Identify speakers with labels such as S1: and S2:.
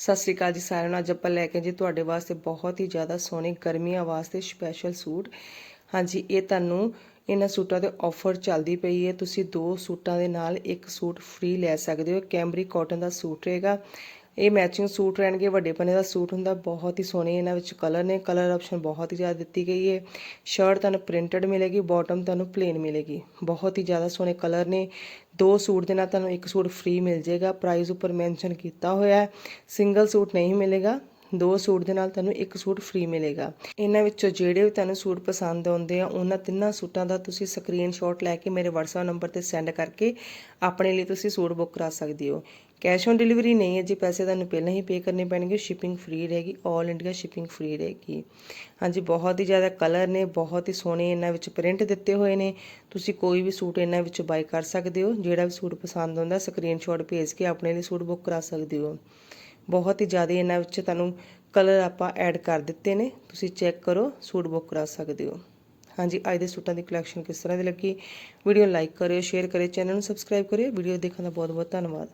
S1: ਸਤਿ ਸ਼੍ਰੀ ਅਕਾਲ ਜੀ ਸਾਰਿਆਂ ਨੂੰ। ਅੱਜ ਆਪਾਂ ਲੈ ਕੇ ਜੀ ਤੁਹਾਡੇ ਵਾਸਤੇ ਬਹੁਤ ਹੀ ਜ਼ਿਆਦਾ ਸੋਹਣੇ ਗਰਮੀਆਂ ਵਾਸਤੇ ਸਪੈਸ਼ਲ ਸੂਟ। ਹਾਂਜੀ, ਇਹ ਤੁਹਾਨੂੰ ਇਹਨਾਂ ਸੂਟਾਂ ਤੇ ਆਫਰ ਚੱਲਦੀ ਪਈ ਹੈ। ਤੁਸੀਂ ਦੋ ਸੂਟਾਂ ਦੇ ਨਾਲ ਇੱਕ ਸੂਟ ਫ੍ਰੀ ਲੈ ਸਕਦੇ ਹੋ। ਕੈਮਬਰੀ ਕਾਟਨ ਦਾ ਸੂਟ ਰਹੇਗਾ। ਇਹ ਮੈਚਿੰਗ ਸੂਟ ਰਹਿਣਗੇ, ਵੱਡੇ ਪਨੇ ਦਾ ਸੂਟ ਹੁੰਦਾ, ਬਹੁਤ ਹੀ ਸੋਹਣੇ ਇਹਨਾਂ ਵਿੱਚ ਕਲਰ ਨੇ ਕਲਰ ਆਪਸ਼ਨ ਬਹੁਤ ਹੀ ਜ਼ਿਆਦਾ ਦਿੱਤੀ ਗਈ ਹੈ। ਸ਼ਰਟ ਤੁਹਾਨੂੰ ਪ੍ਰਿੰਟਡ ਮਿਲੇਗੀ ਬਾਟਮ ਤੁਹਾਨੂੰ ਪਲੇਨ ਮਿਲੇਗੀ। ਬਹੁਤ ਹੀ ਜ਼ਿਆਦਾ ਸੋਹਣੇ ਕਲਰ ਨੇ। ਦੋ ਸੂਟ ਦੇ ਨਾਲ ਤੁਹਾਨੂੰ ਇੱਕ ਸੂਟ ਫ੍ਰੀ ਮਿਲ ਜਾਏਗਾ ਪ੍ਰਾਈਸ ਉੱਪਰ ਮੈਂਸ਼ਨ ਕੀਤਾ ਹੋਇਆ ਹੈ। ਸਿੰਗਲ ਸੂਟ ਨਹੀਂ ਮਿਲੇਗਾ। ਦੋ ਸੂਟ ਦੇ ਨਾਲ ਤੁਹਾਨੂੰ ਇੱਕ ਸੂਟ ਫ੍ਰੀ ਮਿਲੇਗਾ। ਇਹਨਾਂ ਵਿੱਚੋਂ ਜਿਹੜੇ ਵੀ ਤੁਹਾਨੂੰ ਸੂਟ ਪਸੰਦ ਆਉਂਦੇ ਆ, ਉਹਨਾਂ ਤਿੰਨਾਂ ਸੂਟਾਂ ਦਾ ਤੁਸੀਂ ਸਕਰੀਨਸ਼ਾਟ ਲੈ ਕੇ ਮੇਰੇ WhatsApp ਨੰਬਰ ਤੇ ਸੈਂਡ ਕਰਕੇ ਆਪਣੇ ਲਈ ਤੁਸੀਂ ਸੂਟ ਬੁੱਕ ਕਰਾ ਸਕਦੇ ਹੋ। ਕੈਸ਼ ਔਨ ਡਿਲੀਵਰੀ ਨਹੀਂ ਹੈ ਜੀ, ਪੈਸੇ ਤੁਹਾਨੂੰ ਪਹਿਲਾਂ ਹੀ ਪੇ ਕਰਨੇ ਪੈਣਗੇ ਸ਼ਿਪਿੰਗ ਫ੍ਰੀ ਰਹੇਗੀ 올 ਇੰਡੀਆ ਸ਼ਿਪਿੰਗ ਫ੍ਰੀ ਰਹੇਗੀ। ਹਾਂਜੀ, ਬਹੁਤ ਹੀ ਜ਼ਿਆਦਾ ਕਲਰ ਨੇ, ਬਹੁਤ ਹੀ ਸੋਹਣੇ ਇਹਨਾਂ ਵਿੱਚ ਪ੍ਰਿੰਟ ਦਿੱਤੇ ਹੋਏ ਨੇ। ਤੁਸੀਂ ਕੋਈ ਵੀ ਸੂਟ ਇਹਨਾਂ ਵਿੱਚੋਂ ਬਾਈ ਕਰ ਸਕਦੇ ਹੋ, ਜਿਹੜਾ ਵੀ ਸੂਟ ਪਸੰਦ ਆਉਂਦਾ ਸਕਰੀਨਸ਼ਾਟ ਭੇਜ ਕੇ ਆਪਣੇ ਲਈ ਸੂਟ ਬੁੱਕ ਕਰਾ ਸਕਦੇ ਹੋ। ਬਹੁਤ ਹੀ ਜ਼ਿਆਦਾ ਇਹਨਾਂ ਵਿੱਚ ਤੁਹਾਨੂੰ ਕਲਰ ਆਪਾਂ ਐਡ ਕਰ ਦਿੱਤੇ ਨੇ। ਤੁਸੀਂ ਚੈੱਕ ਕਰੋ, ਸੂਟ ਬੁੱਕ ਕਰਾ ਸਕਦੇ ਹੋ। ਹਾਂਜੀ, ਅੱਜ ਦੇ ਸੂਟਾਂ ਦੀ ਕਲੈਕਸ਼ਨ ਕਿਸ ਤਰ੍ਹਾਂ ਦੀ ਲੱਗੀ? ਵੀਡੀਓ ਲਾਈਕ ਕਰਿਓ ਸ਼ੇਅਰ ਕਰਿਓ ਚੈਨਲ ਨੂੰ ਸਬਸਕ੍ਰਾਈਬ ਕਰਿਓ। ਵੀਡੀਓ ਦੇਖਣ ਦਾ ਬਹੁਤ ਬਹੁਤ ਧੰਨਵਾਦ।